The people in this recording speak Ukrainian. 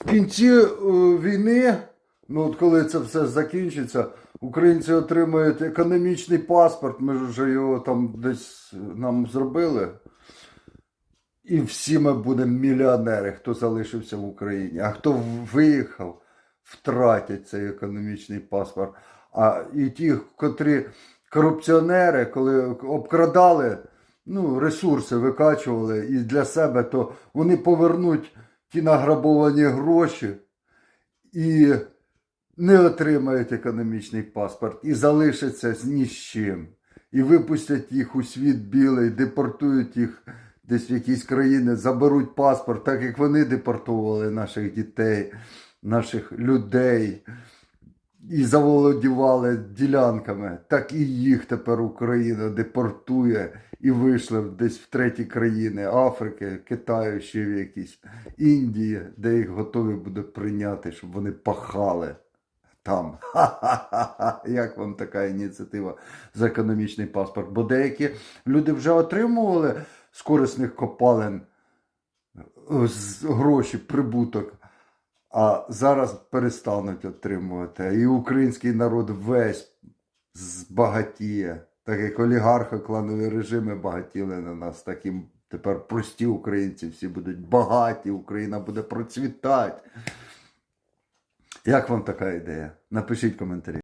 в кінці е, війни, ну от коли це все закінчиться, українці отримають економічний паспорт. Ми ж вже його там десь нам зробили. І всі ми будемо мільйонери, хто залишився в Україні. А хто виїхав, втратять цей економічний паспорт. А і ті, котрі корупціонери, коли обкрадали, ну, ресурси викачували і для себе, то вони повернуть ті награбовані гроші і не отримають економічний паспорт і залишаться з ні з чим. І випустять їх у світ білий, депортують їх десь в якісь країни, заберуть паспорт, так як вони депортували наших дітей, наших людей і заволодівали ділянками, так і їх тепер Україна депортує і вийшли десь в треті країни Африки, Китаю, ще в якісь Індії, де їх готові буде прийняти, щоб вони пахали. Там. Ха-ха-ха. Як вам така ініціатива за економічний паспорт? Бо деякі люди вже отримували з корисних копалин е, гроші, прибуток, а зараз перестануть отримувати. І український народ весь збагатіє. Так як олігархи, кланові режими багатіли на нас, так і тепер прості українці всі будуть багаті, Україна буде процвітати. Як вам така ідея? Напишіть коментарі.